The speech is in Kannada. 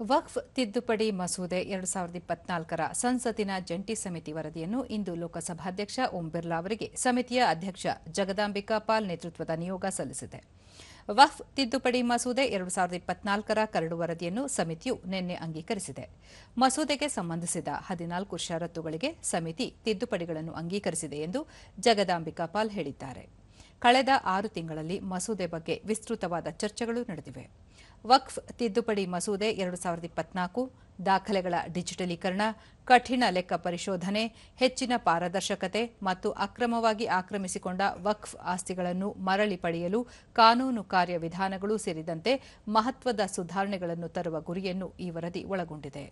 ವಕ್ಫ್ ತಿದ್ದುಪಡಿ ಮಸೂದೆ ಎರಡು ಸಾವಿರದ ಇಪ್ಪತ್ನಾಲ್ಕರ ಸಂಸತ್ತಿನ ಜಂಟಿ ಸಮಿತಿ ವರದಿಯನ್ನು ಇಂದು ಲೋಕಸಭಾಧ್ಯಕ್ಷ ಓಂ ಬಿರ್ಲಾ ಅವರಿಗೆ ಸಮಿತಿಯ ಅಧ್ಯಕ್ಷ ಜಗದಾಂಬಿಕಾ ಪಾಲ್ ನೇತೃತ್ವದ ನಿಯೋಗ ಸಲ್ಲಿಸಿದೆ. ವಕ್ಫ್ ತಿದ್ದುಪಡಿ ಮಸೂದೆ ಎರಡು ಸಾವಿರದ ಇಪ್ಪತ್ನಾಲ್ಕರ ಕರಡು ವರದಿಯನ್ನು ಸಮಿತಿಯು ನಿನ್ನೆ ಅಂಗೀಕರಿಸಿದೆ. ಮಸೂದೆಗೆ ಸಂಬಂಧಿಸಿದ ಹದಿನಾಲ್ಕು ಷರತ್ತುಗಳಿಗೆ ಸಮಿತಿ ತಿದ್ದುಪಡಿಗಳನ್ನು ಅಂಗೀಕರಿಸಿದೆ ಎಂದು ಜಗದಾಂಬಿಕಾ ಪಾಲ್ ಹೇಳಿದ್ದಾರೆ. ಕಳೆದ ಆರು ತಿಂಗಳಲ್ಲಿ ಮಸೂದೆ ಬಗ್ಗೆ ವಿಸ್ತೃತವಾದ ಚರ್ಚೆಗಳು ನಡೆದಿವೆ. ವಕ್ಫ್ ತಿದ್ದುಪಡಿ ಮಸೂದೆ ಎರಡು ಸಾವಿರದ ಇಪ್ಪತ್ನಾಲ್ಕು, ದಾಖಲೆಗಳ ಡಿಜಿಟಲೀಕರಣ, ಕಠಿಣ ಲೆಕ್ಕ ಪರಿಶೋಧನೆ, ಹೆಚ್ಚಿನ ಪಾರದರ್ಶಕತೆ ಮತ್ತು ಅಕ್ರಮವಾಗಿ ಆಕ್ರಮಿಸಿಕೊಂಡ ವಕ್ಫ್ ಆಸ್ತಿಗಳನ್ನು ಮರಳಿ ಪಡೆಯಲು ಕಾನೂನು ಕಾರ್ಯವಿಧಾನಗಳು ಸೇರಿದಂತೆ ಮಹತ್ವದ ಸುಧಾರಣೆಗಳನ್ನು ತರುವ ಗುರಿಯನ್ನು ಈ ವರದಿ ಒಳಗೊಂಡಿದೆ.